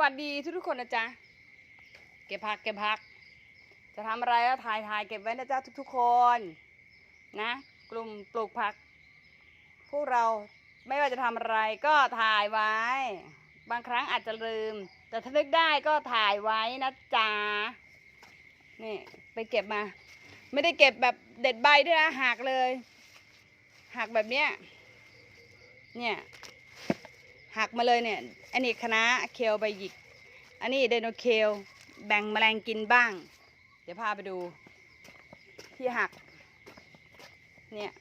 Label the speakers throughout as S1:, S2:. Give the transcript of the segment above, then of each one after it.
S1: วัสดีทุกทุกคนนะจ๊ะ เก็บผักเก็บผัก จะทำอะไรก็ถ่ายถ่ายเก็บไว้นะจ๊ะทุกทุกๆคน นะ กลุ่มปลูกผัก พวกเราไม่ว่าจะทำอะไรก็ถ่ายไว้ บางครั้งอาจจะลืม แต่ถ้านึกได้ก็ถ่ายไว้นะจ๊ะ นี่ไปเก็บมา ไม่ได้เก็บแบบเด็ดใบด้วยนะหักเลย หักแบบเนี้ย เนี่ย หักมาเลยเนี่ย อันนี้คณะเคลใบหยิก อันนี้ไดโนเคลแบ่งแมลงกินบ้าง เดี๋ยวพาไปดู ที่หัก เนี่ย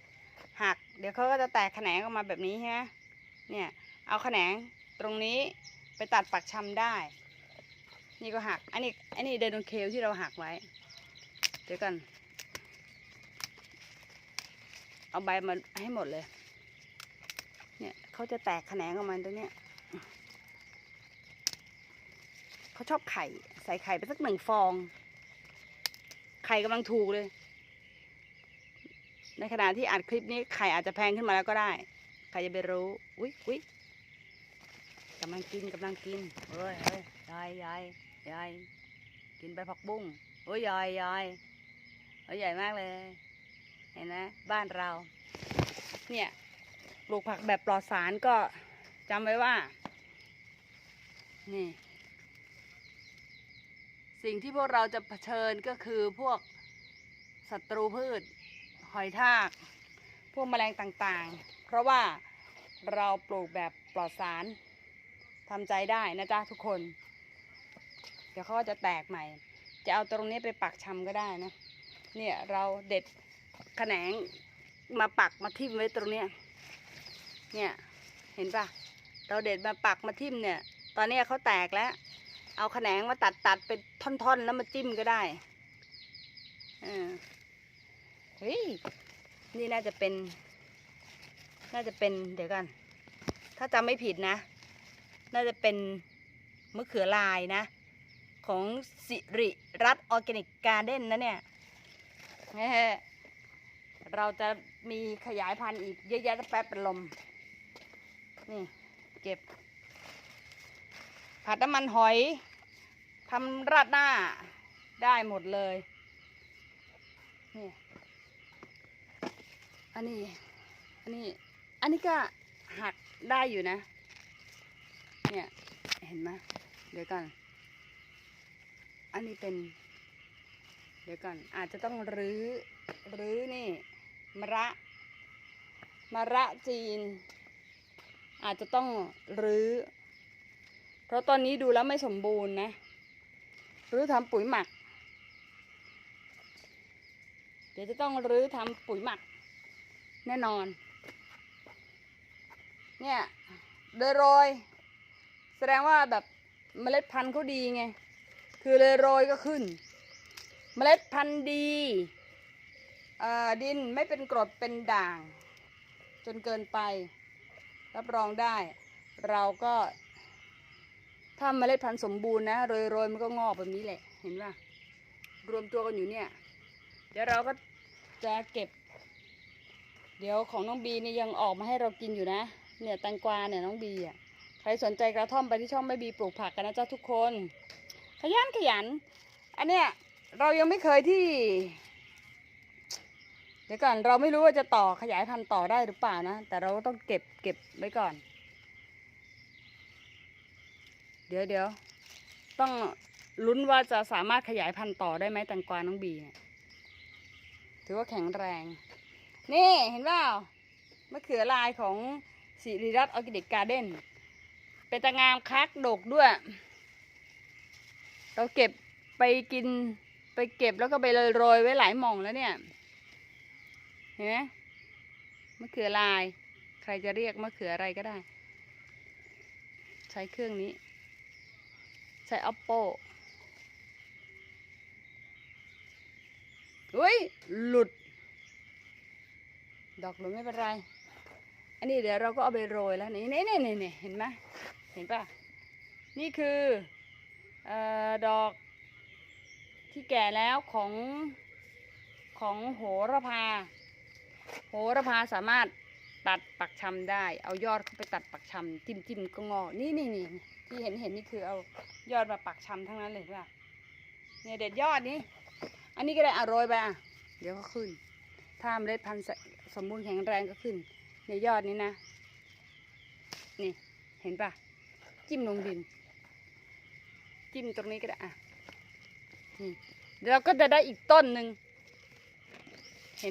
S1: หัก เดี๋ยวเขาก็จะแตกแขนงออกมาแบบนี้ใช่ไหมเนี่ย เอาแขนงตรงนี้ไปตัดปักชำได้ นี่ก็หัก อันนี้ อันนี้ไดโนเคลที่เราหักไว้ เดี๋ยวก่อนเอาใบมาให้หมดเลย เนี่ยเขาจะแตกแขนงออกมาตรงเนี้ยเขาชอบไข่ ใส่ไข่ไปสักหนึ่งฟอง ไข่กำลังถูกเลย ในขณะที่อัดคลิปนี้ไข่อาจจะแพงขึ้นมาแล้วก็ได้ ใครจะไปรู้ อุ๊ยอุ๊ยกำลังกินกำลังกินเฮ้ยเฮ้ยยายยายยายกินใบผักบุ้งโอ้ยยายยายโอ้ยใหญ่มากเลย เห็นไหมบ้านเรา เนี่ย ปลูกผักแบบปลอดสารก็จำไว้ว่า นี่ สิ่งที่พวกเราจะเผชิญก็คือพวกศัตรูพืช หอยทาก พวกแมลงต่างๆ เพราะว่าเราปลูกแบบปลอดสารทำใจได้นะจ๊ะทุกคน เดี๋ยวเขาจะแตกใหม่ จะเอาตรงนี้ไปปักชำก็ได้นะ เนี่ยเราเด็ดแขนงมาปักมาทิ่มไว้ตรงเนี้ย เนี่ยเห็นปะเราเด็ดมาปักมาทิ่มเนี่ย ตอนนี้เขาแตกแล้ว เอาแขนงมาตัดตัดเป็นท่อนๆ แล้วมาจิ้มก็ได้เออเฮ้ยนี่น่าจะเป็น น่าจะเป็นเดี๋ยวกัน ถ้าจำไม่ผิดนะ น่าจะเป็นมะเขือลายนะ ของสิริรัตนออร์แกนิกการ์เด้นนะเนี่ยเราจะมีขยายพันธุ์อีกเยอะแยะแป๊บเป็นลม นี่เก็บ ผัดน้ำมันหอยทำราดหน้าได้หมดเลยนี่อันนี้ อันนี้ อันนี้ก็หักได้อยู่นะ เนี่ย เห็นไหมเดี๋ยวก่อนอันนี้เป็น เดี๋ยวก่อนอาจจะต้องรื้อรื้อนี่มะระมะระจีน อาจจะต้องรื้อ เพราะตอนนี้ดูแล้วไม่สมบูรณ์นะ รื้อทำปุ๋ยหมัก เดี๋ยวจะต้องรื้อทำปุ๋ยหมัก แน่นอน เนี่ยโดยโรย แสดงว่าแบบเมล็ดพันธุ์เขาดีไง คือเลยโรยก็ขึ้น เมล็ดพันธุ์ดีดินไม่เป็นกรดเป็นด่าง จนเกินไป รับรองได้ เราก็ถ้าเมล็ดพันธุ์สมบูรณ์นะโรยๆมันก็งอกแบบนี้แหละ เห็นป่ะรวมตัวกันอยู่เนี่ย เดี๋ยวเราก็จะเก็บ เดี๋ยวของน้องบีนี่ยังออกมาให้เรากินอยู่นะ เนี่ยแตงกวาเนี่ยน้องบีอะใครสนใจกระท่อมไปที่ช่องไม่บีปลูกผักกันนะจ๊ะทุกคน ขยันขยัน อันเนี้ยเรายังไม่เคยที่ ดี๋ยวก่อนเราไม่รู้ว่าจะต่อขยายพันธุ์ต่อได้หรือเปล่านะ แต่เราต้องเก็บเก็บไว้ก่อน เดี๋ยวเดี๋ยวต้องลุ้นว่าจะสามารถขยายพันธุ์ต่อได้ไหมแตงกวาน้องบีเนี่ยถือว่าแข็งแรง นี่เห็นเปล่ามะเขือลายของสิริรัตน์ออร์แกนิกการ์เด้นเป็นตะงามคักดกด้วย เราเก็บไปกินไปเก็บแล้วก็ไปโรยไว้หลายหม่องแล้วเนี่ย เห็นไหมมะเขือลาย ใครจะเรียกมะเขืออะไรก็ได้ ใช้เครื่องนี้ ใช้ oppo อุ้ย หลุด ดอกหลุดไม่เป็นไร อันนี้เดี๋ยวเราก็เอาไปโรยแล้ว นี่นี่นี่นี่เห็นไหมเห็นปะนี่คืออดอกที่แก่แล้วของของโหระพา โหระพาสามารถตัดปักชำได้ เอายอดเข้าไปตัดปักชำจิ้มจิ้มก็งอ นี่นี่นี่ที่เห็นเห็นนี่คือเอายอดมาปักชำทั้งนั้นเลยใช่ป่ะเนี่ยเด็ดยอดนี้ อันนี้ก็ได้อะโรยไปอะ เดี๋ยวก็ขึ้น ถ้าเมล็ดพันธุ์สมบูรณ์แข็งแรงก็ขึ้น ในยอดนี้นะ นี่เห็นป่ะ จิ้มลงดิน จิ้มตรงนี้ก็ได้อะนี่เดี๋ยวเราก็จะได้อีกต้นหนึ่ง